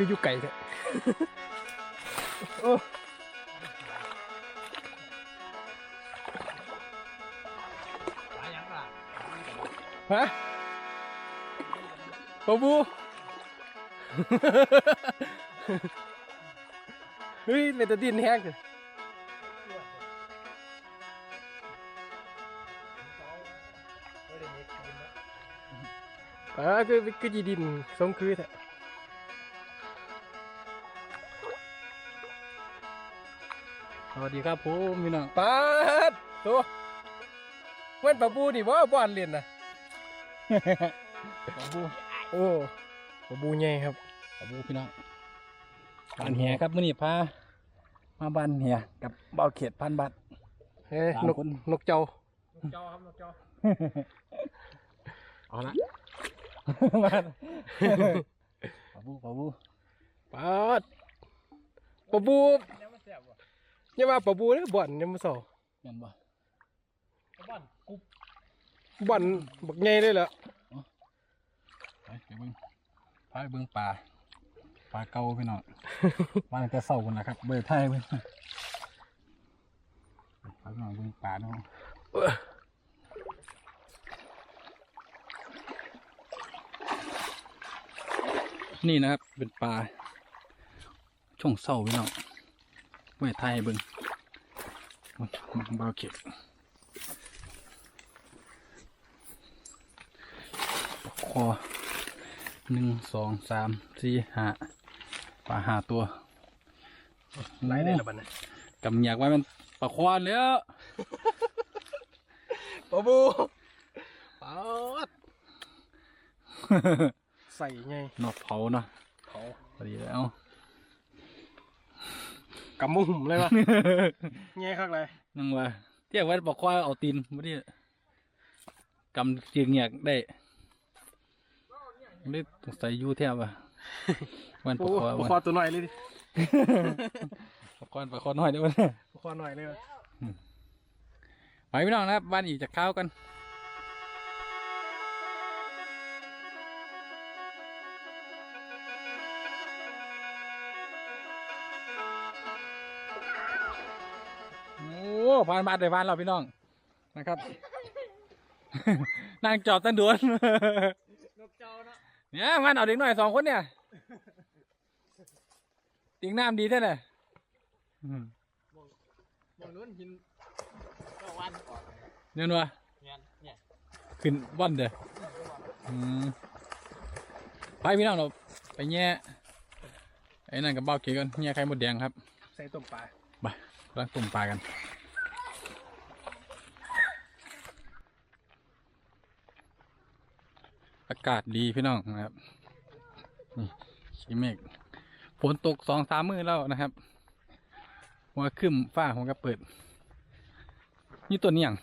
คืออยู่ไก่แท้โอ้ปลายังล่ะฮะปะบูเฮ้ยเป็นตะดินแห้งเลยไม่ได้เน็ตคืนนะอ่าคือคือจีดินสมคือแท้ วัสดีครับผมพี่น้องปาดตัวเว้นปะบูนี่ว่าบ้านเรียนนะปลาบูโอ้ปะบูใหญ่ครับปลาบูพี่น้องบานเหียครับมื้อนี้พามาบานเหียกับเบาเขตพันบาทเฮ้ยสามนกคนนกเจ้านกจอครับนกจอเอาละมาปลาบูปลาบูปาดปะบู อย่ามาปะบูเลยบ่อนยังมาสอเห็นบ่บ้านกุ๊บบ่อนบักใหญ่เลยเหรอไปไปเบิ่งพาไปเบิ่งปลาปลาเก่าพี่น้อง มาตั้งแต่เช้าคนละครับ เบิ่งไทยเบิ่งพาพี่น้องเบิ่งปลาเนาะนี่นะครับเป็นปลาช่วงเศร้าพี่น้อง ไว้ไทยให้เบิ้งมันเบาเข็ดคอหนึ่งสองสามสี่ห้าปลาห้าตัวไหลเลยละบัดนะกำอยากไว้มันปลาควานแล้วปะบูปาดใส่ไงนอกเผาเนาะเขาพอดีแล้ว กำมุมเลยวะไงข้างไรนั่งว่าเที่ยงไว้ปลาควานเอาตีนมาดิกำเจียงอยากได้ได้สงสัยอยู่แทบอะวันปโอ้ลาควานปลาคอตัวหน่อยเลยดิปลาควานปลาควานน้อยเด้วยวะปลาคอหน่อยเลยวะไปพี่น้องนะครับบ้านอีกจากข้าวกัน ผ่านมาได้บ้านเราพี่น้องนะครับ นั่งจอดตันด่วนนกเจ้านะเนี่ยมันเอาเด็กหน่อยสองคนเนี่ยติงน้ำดีแท้เลยอืมมองนู้นหินตะวันออกเนี่ยนัวเนี่ยเนี่ยขึ้นวันเด้ออืมไปพี่น้องเราไปแง่ไอ้นั่นกับเบ้าเกกันแง่ไข่มดแดงครับ ใส่ต้มปลาไปกำลังต้มปลากัน อากาศดีพี่น้องนะครับนี่ขี้เมฆฝนตกสองสามมือแล้วนะครับหัวขึ้นฟ้าผมก็เปิด นี่ตัวนี้อย่าง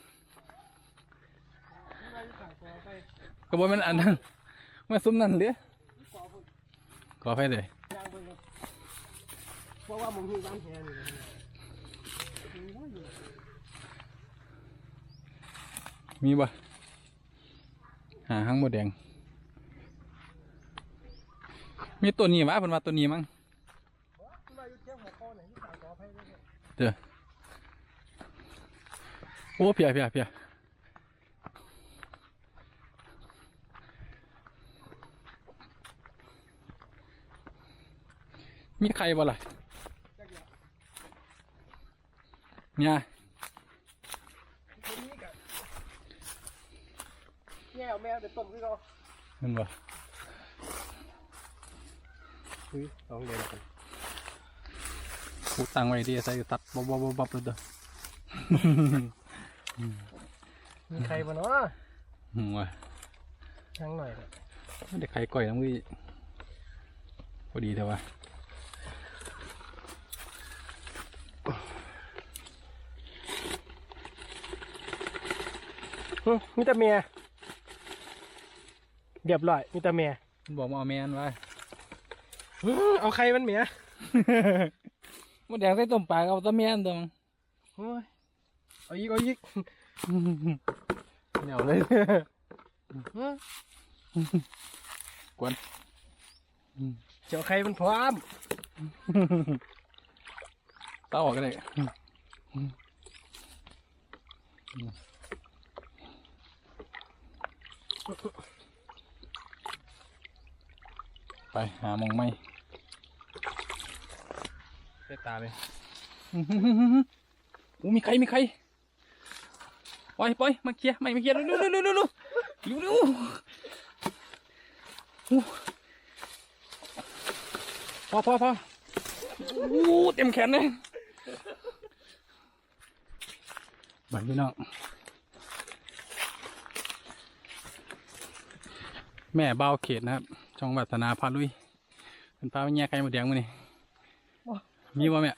ก็บอกมันอันนั้นมาซุ้มนั่นเลยขอไปเลยเพราะว่ามึงหิวน้ำแห้งอยู่มีบ่หาห้างหมดแดง มีตัวนี้วะเพิ่นว่าตัวนี้มั้งมาอยู่เที่ยงหัวข้อไหนที่สายขออภัยด้วยเด้อโอ้เพียเพียเพียมีใครบ่ล่ะเนี่ยคนนี้กับแง่เอาแมวเดี๋ยวต้มคือเขาเห็นบ่ อุ้ยลองเรียนกันกูตั้งไว้ดีใส่ตัดบ๊อบบ๊อบบ๊อบบ๊อบเลยเด้อมีใครมาเนาะหืมว่ะทั้งหน่อยเลยไม่ได้ไข่ก่อยน้ำมือพอดีแต่ว่าหึมีแต่เมียเรียบร้อยมีแต่เมียมันบอกมาเอาแมนว่าหึ เอาใครมันเมียมันแดงใส่ต้มปลาเอาแตะแมนตัวมันโอ้ยเอาอีกเอาอีกเหนียวเลยหึกวนเจ้าใครมันพร้อมเต้าออกก็ได้ ไปหามองไม่เส้ตาเลยอู้มีใครมีใครปล่อยปล่อยมาเคลียร์ไม่มาเคลียร์เร็วเร็วเร็วเร็วเร็วเร็วพอพอพออู้เต็มแขนเลยไปพี่น้องแม่เบ้าเขตนะครับ ช่องวัฒนาพาลุยเป็นพาไปแย่ไข่หมดแดงมานี่มีบ่แม่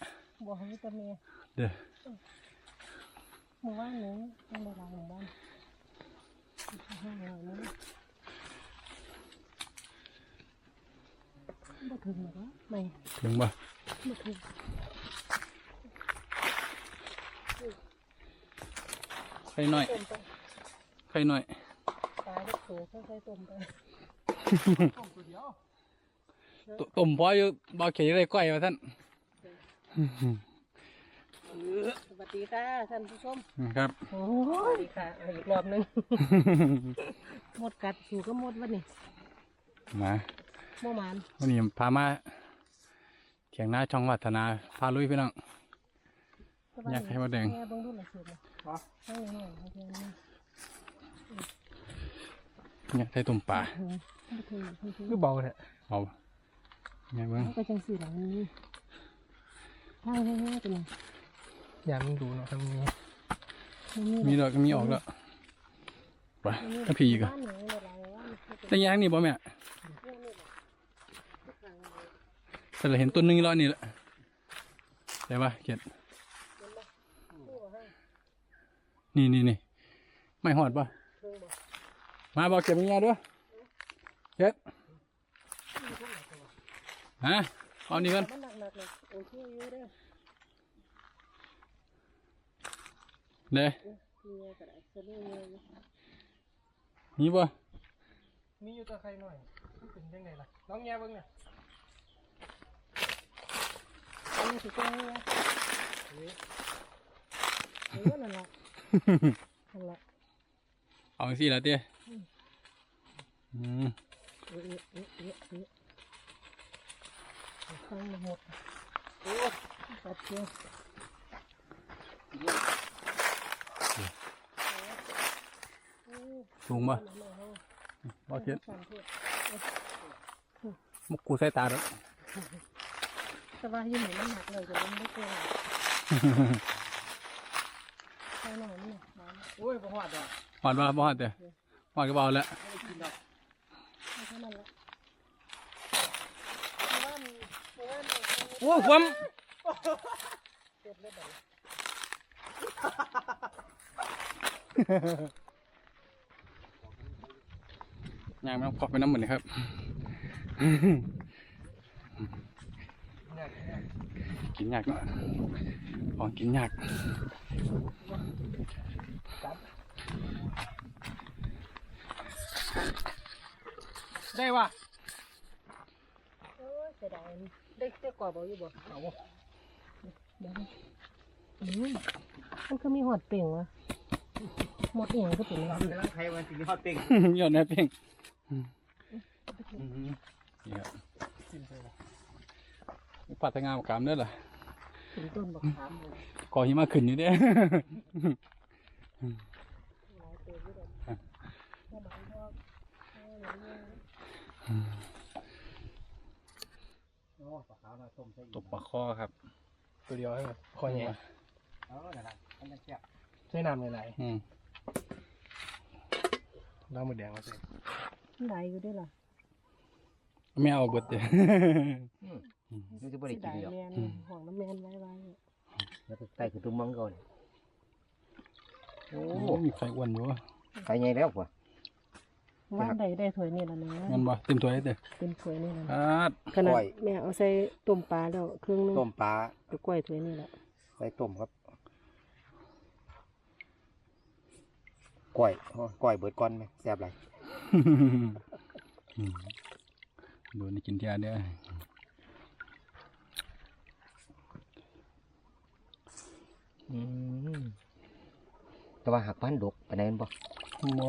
บอกให้ตาเมียเด้อหมู่บ้านนี้ต้องไปทางหมู่บ้านห้างหลังนี้บ่ถึงหรอกวะไม่ถึงบ่บ่ถึงไข่น้อยต้มไปไข่น้อยตายได้โถค่อยๆต้มไป ตต้มพออยู่บ่เขียได้ก้อยมาท่านสวัสดีค่ะท่านผู้ชมครับโอ้สวัสดีค่ะเอาอีกรอบหนึงหมดกัดสู่ก็หมดวะนี่มาเมื่อวานวันนี้พามาเถียงหน้าช่องวัฒนาพาลุยพี่น้องอยากให้มดแดงแม่เบิ่งดูหน่อยสิเนี่ยให้หน่อยให้เพื่อนนี่เนี่ยใส่ตุ่มปลาถึงบ่ถึงบ่ถึง คือเบาแท้เอาไงเบิ้งก็จังสีหลังนี้ทางให้ให้กันเลยอย่ามันดูเนาะทำนี้มีดอกก็มีออกแล้วไปถ้าพี่อีกอะแต่ยางนี่บ่แม่แต่เราเห็นต้นหนึงร้อยนี่แหละได้ปะเกียรตินี่นี่นี่ไม่หอดปะมาบอกเก็บเงี้ยด้วย เจ็ดฮะเอานี่กันมันหนักๆเลยโอเคอยู่เด้อเด้เมียก็ได้สะดุ้งเมียอยู่นี่ปะมีอยู่ตัวใครหน่อยมันเป็นยังไงล่ะน้องแง่เบิ่งเนี่ยอันนี้สิแก้ให้นะเออนั่นแหละนั่นแหละเอาสิละเตี้ยอืม เออเออเออเออเออฟังมาหมดโอ้ปัดเจียวสูงปะบอกเกียรติสั่นเถอะมุกกูใส่ตาแล้วแต่ว่ายู่หนูมันหนักเลยจะมันไม่กลัวใช่หน่อยนี่หอยโอ้ยบ่ฮอดดอกหอดบ่หอดเตี้ยหอดก็เบาแล้ว ให้มันละโอ้ยคามเจ็บเลยแางมันพอกไปน้ำเหมือนครับกินยากเนาะของกินยาก ได้ว่ะโอ้ยเสียดายได้ได้กรอบเอาอยู่บ่เอาเดี๋ยวนะอืมมันก็มีหอดเป่งวะหมดเอียงก็เป็นวะกำลังใครมันสิฮอดเต็งยอดแม่เพ่งนี่ครับกินไปละปัดตะงามกามเด้อล่ะถึงต้นบักขามเลยก่อหิมะขึ้นอยู่เด้หลายตัวอยู่เลยแค่บางพ่อแค่หลายเรื่องโอ้ ปลาขาวน่ะต้มใส่ตบปลาคอครับ ตัวเดียวให้มันคอยแง่เออนั่นแหละมันจะแซ่บใช้น้ำหลายอืมๆน้ำหมดแดงมาใส่หลายอยู่ด้วยล่ะไม่เอาเบิดเด้อนี่จะบ่ได้เสียกินดายหรอกแมนห่วงน้ำแมนไว้ไว้แล้วก็ไต่ขึ้นตุ้มมังก่อนโอ้โอ้มีใครอ้วนอยู่วะไก่ใหญ่แล้วกว่า ว่าได้ได้ถวยนี่แล้วนะงั้นบ่เต็มถ้วยเด้อเต็มถวยนี่แล้วนะครัขนาดแม่เอาใส่ต้มปลาแล้วครึ่งนึงต้มปลาตะกล้วยถวยนี่แหละใส่ต้มครับกล้วยกล้วยเบิดก้อนไหมแซ่บไรโดนกินที่อันเนี้ยแต่ว่าหักพันดกไปไหนบ่บ่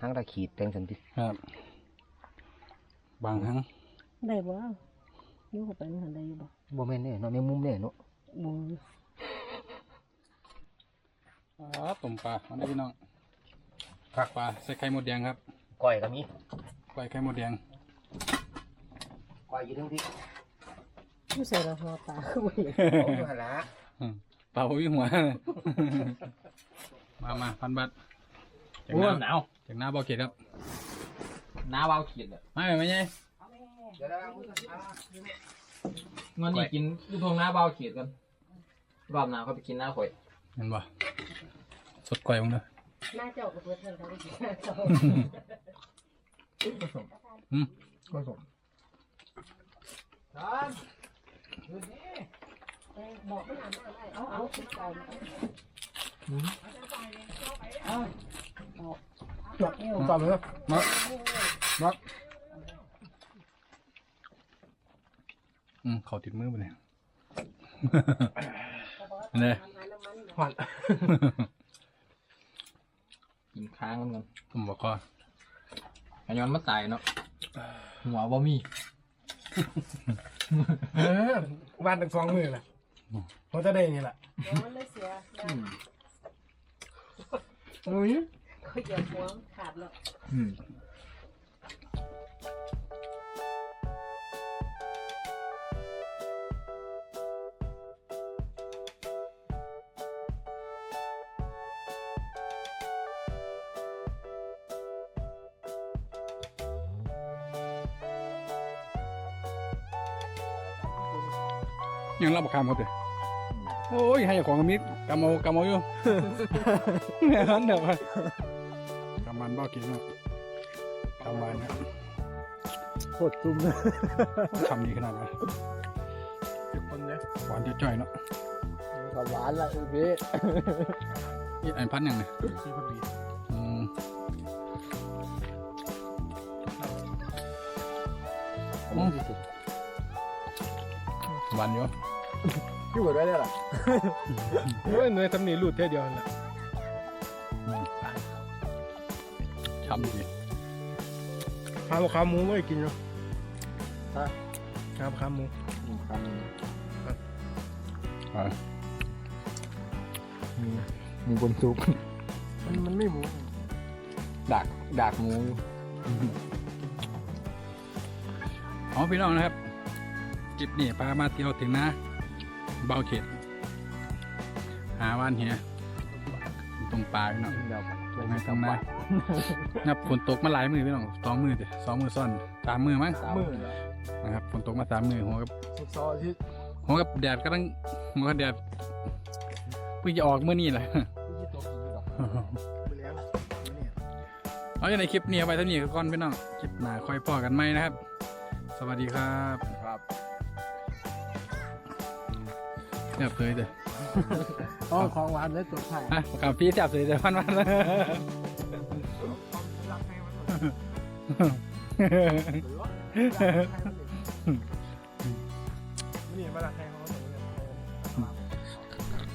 หางตะขีดแตงสันติครับ บางครั้งได้บ่อยู่เข้าไปมันหันได้อยู่บ่บ่แม่นเด้เนาะในมุมเด้เนาะบ่อ๋อต้มปลาเอาได้พี่น้องผักปลาใส่ไข่มดแดงครับก้อยก็มีก้อยไข่มดแดงก้อยอยู่ทั้งที่ผู้ใส่ละหัวตาคือบ่เห็นเอาอยู่หั่นล่ะอืมปลาหัวหัวมามาพันบัตร จากโอ้หน้าหนาวจากหน้าบ่อเกตครับหนาวเอาขีดอะไม่ไม่ใช่เดี๋ยวเราเอามือกันเอาเงินนี่กินลูกทงหน้าเบาขีดกันรอบหน้าเขาไปกินหน้าข่อยเห็นบ่สดก้อยมึงเด้อหน้าเจ้าก็เปิดเทางเขาได้สิหน้าเจ้าอืมผสมเอ้ยบอกมันหันหน้าได้เอาเอาคิดเอาเอาเอว ตอบเลยครับมามาอืมเขาติดมือไปเลยเนี่ยหวานกินค้างกันก่อนผมบอกว่อันย้อนมาตายเนาะหัวบ่มีเออบ้านตั้งสองมือแหละเขาจะได้นี่แหละเดี๋ยวมันเลยเสียอุ้ย เขาเหยียบหัวขาดแล้วอืมยังรับประคำครับเด้อโอ้ย ให้เจ้าของกมิดกำเอากำเอาอยู่ เนี่ยนั้นเดี๋ยวไปกำ มันบ่กินเนาะกำมันนะโคตรจุ่มเลยทำดีขนาดไหนจุ่มคนเนี้ยหวานจ่อยๆเนาะก็หวานละเออเบ้นี่อันพันยังไงที่พอดีอืมอืมหวานอยู่พี่บดไว้ได้หรอโอ้ยเนยทำนี่รูดแค่เดียวนั่นแหละำดีข้าวขาหมูไม่กินเนาะครับขาหมูอ่ามีบนซุกมันมันไม่หมูดักดักหมูอ๋อพี่น้องนะครับคลิปนี้พามาเที่ยวถึงนะ เบาเขตหาว่านเหียตรงปลาพี่น้อง เดี๋ยวไม่ต้องมานับฝนตกมาหลายมือพี่น้องสองมือเดียสองมือซ่อนสามมือมั้งมือนะครับฝนตกมาสามมือหัวกับสุกซอยที่หัวกับแดดก็ต้องหัวกับแดดเพิ่งจะออกเมื่อนี้แหละที่ตกอยู่ดอกไปแล้วเนี่ยเอาอย่างในคลิปนี้เอาไปเท่านี้ก่อนพี่น้องคลิปหน้าค่อยพอกันไหมนะครับ สวัสดีครับครับเรียบเลยเด้อ อ๋อของหวานเลยตัวไข่อะกับพี่จับเลยเดี๋ยวพันวันรักให้มัน